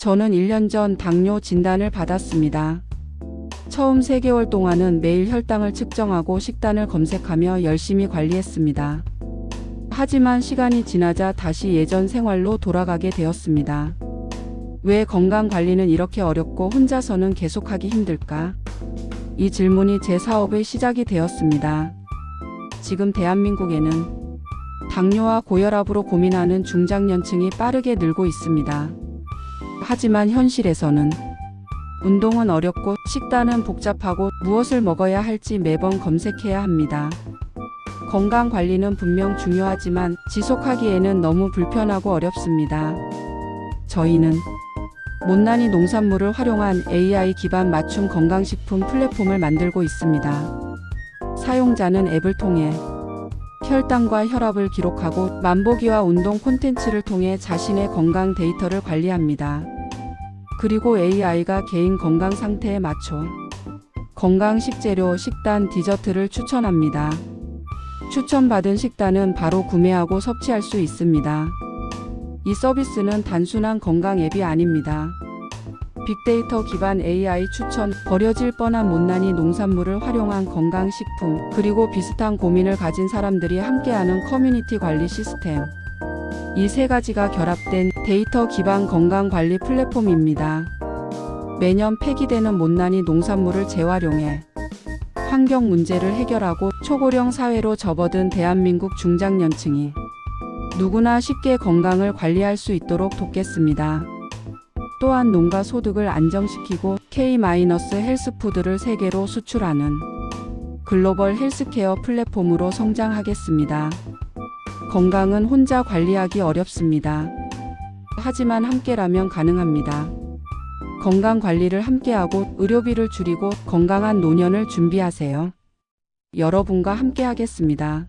저는 1년 전 당뇨 진단을 받았습니다. 처음 3개월 동안은 매일 혈당을 측정하고 식단을 검색하며 열심히 관리했습니다. 하지만 시간이 지나자 다시 예전 생활로 돌아가게 되었습니다. 왜 건강 관리는 이렇게 어렵고 혼자서는 계속하기 힘들까? 이 질문이 제 사업의 시작이 되었습니다. 지금 대한민국에는 당뇨와 고혈압으로 고민하는 중장년층이 빠르게 늘고 있습니다. 하지만 현실에서는 운동은 어렵고 식단은 복잡하고 무엇을 먹어야 할지 매번 검색해야 합니다. 건강 관리는 분명 중요하지만 지속하기에는 너무 불편하고 어렵습니다. 저희는 못난이 농산물을 활용한 AI 기반 맞춤 건강식품 플랫폼을 만들고 있습니다. 사용자는 앱을 통해 혈당과 혈압을 기록하고 만보기와 운동 콘텐츠를 통해 자신의 건강 데이터를 관리합니다. 그리고 AI가 개인 건강 상태에 맞춰 건강 식재료, 식단, 디저트를 추천합니다. 추천받은 식단은 바로 구매하고 섭취할 수 있습니다. 이 서비스는 단순한 건강 앱이 아닙니다. 빅데이터 기반 AI 추천, 버려질 뻔한 못난이 농산물을 활용한 건강식품, 그리고 비슷한 고민을 가진 사람들이 함께하는 커뮤니티 관리 시스템. 이 세 가지가 결합된 데이터 기반 건강 관리 플랫폼입니다. 매년 폐기되는 못난이 농산물을 재활용해 환경 문제를 해결하고 초고령 사회로 접어든 대한민국 중장년층이 누구나 쉽게 건강을 관리할 수 있도록 돕겠습니다. 또한 농가 소득을 안정시키고 K-헬스푸드를 세계로 수출하는 글로벌 헬스케어 플랫폼으로 성장하겠습니다. 건강은 혼자 관리하기 어렵습니다. 하지만 함께라면 가능합니다. 건강 관리를 함께하고 의료비를 줄이고 건강한 노년을 준비하세요. 여러분과 함께하겠습니다.